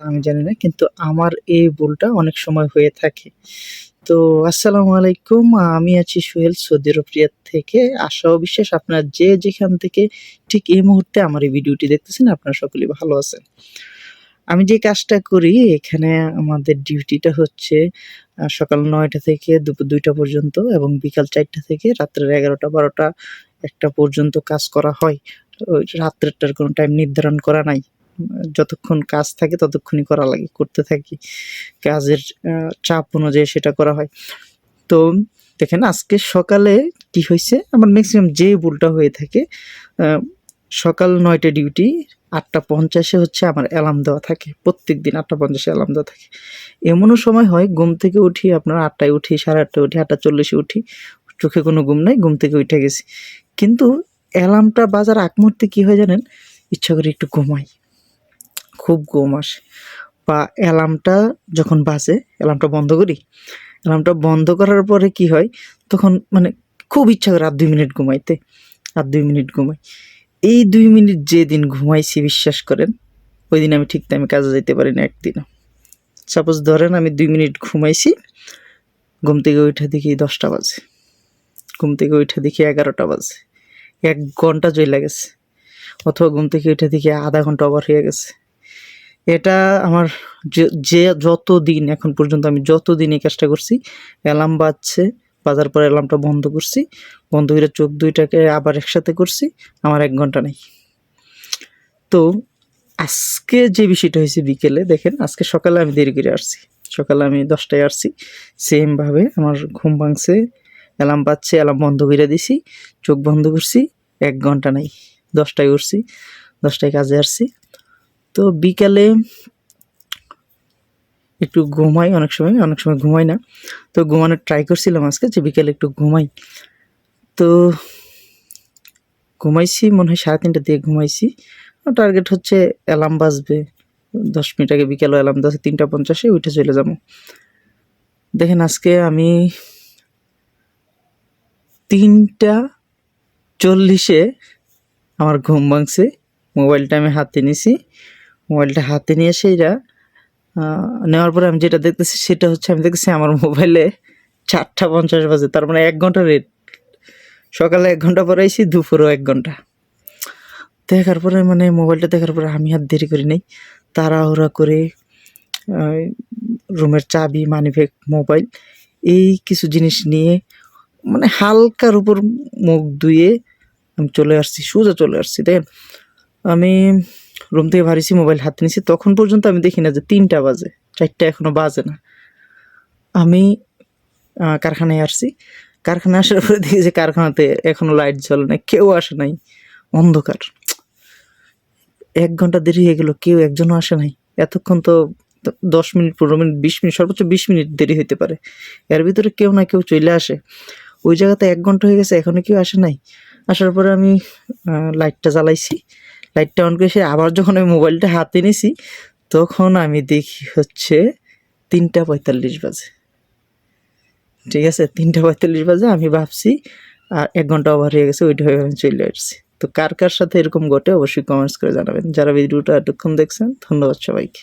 আমি জানি না, কিন্তু আমার এই ভুলটা অনেক সময় হয়ে থাকে। তো আসসালামু আলাইকুম, আমি আছি সোহেল সৌদি থেকে। আশা ও বিশ্বাস আপনারা যে যেখান থেকে ঠিক এই মুহূর্তে আমার এই ভিডিওটি দেখতেছেন, আপনারা সকলেই ভালো আছেন। আমি যে কাজটা করি, এখানে আমাদের ডিউটিটা হচ্ছে সকাল নয়টা থেকে দুপুর দুইটা পর্যন্ত এবং বিকাল চারটা থেকে রাত্রের এগারোটা, বারোটা একটা পর্যন্ত কাজ করা হয়। রাত্রেরটার কোনো টাইম নির্ধারণ করা নাই। যতক্ষণ কাজ থাকে ততক্ষণই করা লাগে, করতে থাকি। কাজের চাপ অনুযায়ী সেটা করা হয়। তো দেখেন আজকে সকালে কি হয়েছে? আমার ম্যাক্সিমাম যে ভুলটা হয়ে থাকে সকাল নয়টা ডিউটি আটটা পঞ্চাশে হচ্ছে আমার অ্যালার্ম দেওয়া থাকে। প্রত্যেক দিন আটটা পঞ্চাশে অ্যালার্ম দেওয়া থাকে। এমনও সময় হয়, ঘুম থেকে উঠি আপনার আটটায় উঠি, সাড়ে আটটায় উঠি, আটটা চল্লিশে উঠি, চোখে কোনো ঘুম নাই, ঘুম থেকে উঠে গেছি। কিন্তু অ্যালার্মটা বাজার আগ মুহূর্তে কী হয় জানেন? ইচ্ছা করে একটু ঘুমাই। খুব ঘুম আসে। বা অ্যালার্মটা যখন বাজে, অ্যালার্মটা বন্ধ করি, অ্যালার্মটা বন্ধ করার পরে কি হয়? তখন মানে খুব ইচ্ছা করে আর দুই মিনিট ঘুমাইতে, আর দুই মিনিট ঘুমাই। এই দুই মিনিট যে দিন ঘুমাইছি, বিশ্বাস করেন, ওই দিন আমি ঠিক টাইমে কাজে যেতে পারি না একদিনও। সাপোজ ধরেন আমি দুই মিনিট ঘুমাইছি, ঘুম থেকে উঠে দেখি দশটা বাজে, ঘুম থেকে উঠে দেখি এগারোটা বাজে, এক ঘণ্টা চলে গেছে, অথবা ঘুম থেকে উঠে দেখি আধা ঘণ্টা ওভার হয়ে গেছে। এটা আমার যে- যত দিন এখন পর্যন্ত আমি যত দিন এই কাজটা করছি, অ্যালার্ম বাজছে, বাজার পর অ্যালার্মটা বন্ধ করছি, বন্ধ করে চোখ দুইটাকে আবার একসাথে করছি, আমার এক ঘণ্টা নেই। তো আজকে যে বিষয়টা হয়েছে বিকেলে, দেখেন আজকে সকালে আমি দেরি করে আসছি। সকালে আমি দশটায় আসছি, সেমভাবে আমার ঘুম ভাঙছে, অ্যালার্ম পাচ্ছে অ্যালার্ম বন্ধ করে দিছি, চোখ বন্ধ করছি, এক ঘণ্টা নাই। দশটায় উঠছি, দশটায় কাজে আসছি তো বিকালে একটু ঘুমাই, অনেক সময় অনেক সময় ঘুমাই না। তো ঘুমানোর ট্রাই করছিলাম আজকে যে বিকালে একটু ঘুমাই। তো ঘুমাইছি, মনে হয় সাড়ে তিনটা দিয়ে ঘুমাইছি। টার্গেট হচ্ছে অ্যালার্ম বাজবে। দশ মিনিট আগে বিকেলে অ্যালার্ম দশ তিনটা পঞ্চাশে, উঠে চলে যাব। দেখেন আজকে আমি তিনটা চল্লিশে আমার ঘুম ভাঙছে মোবাইলটা আমি হাতে নিছি। মোবাইলটা হাতে নিয়ে আহ, নেওয়ার পরে আমি যেটা দেখতেছি সেটা হচ্ছে আমি দেখতেছি আমার মোবাইলে চারটা পঞ্চাশ বাজে তার মানে এক ঘণ্টা রেট সকালে এক ঘণ্টা পরে আইসি দুপুরেও এক ঘণ্টা। দেখার পরে মানে মোবাইলটা দেখার পরে আমি আর দেরি করি নাই। তাড়াহুড়া করে রুমের চাবি মানি মানিব্যাগ মোবাইল এই কিছু জিনিস নিয়ে মানে হালকার উপর মুখ ধুয়ে আমি চলে আসছি সোজা চলে আসছি। দেখেন আমি রুম থেকে বাড়িছি মোবাইল হাতে নিছি তখন পর্যন্ত আমি দেখি না যে তিনটা বাজে। চারটা এখনও বাজে না। আমি কারখানায় আসছি। কারখানায় আসার পরে দেখি যে কারখানাতে এখনও লাইট জ্বলে না, কেউ আসে নাই। অন্ধকার। এক ঘণ্টা দেরি হয়ে গেল, কেউ একজনও আসে নাই। এতক্ষণ তো দশ মিনিট, পনেরো মিনিট, বিশ মিনিট, সর্বোচ্চ বিশ মিনিট দেরি হতে পারে। এর ভিতরে কেউ না কেউ চলে আসে। ওই জায়গাতে এক ঘণ্টা হয়ে গেছে, এখনও কেউ আসে নাই। আসার পরে আমি লাইটটা জ্বালাইছি। লাইটটা অন করে সে আবার যখন আমি মোবাইলটা হাতে নিছি, তখন আমি দেখি হচ্ছে তিনটা পঁয়তাল্লিশ বাজে। ঠিক আছে? তিনটা পঁয়তাল্লিশ বাজে, আমি ভাবছি, আর এক ঘণ্টা ওভার হয়ে গেছে, ওইটা হয়ে আমি চলে আসছি। তো কার কার সাথে এরকম ঘটে অবশ্যই কমেন্টস করে জানাবেন। যারা ভিডিওটা এতক্ষণ দেখছেন, ধন্যবাদ সবাইকে।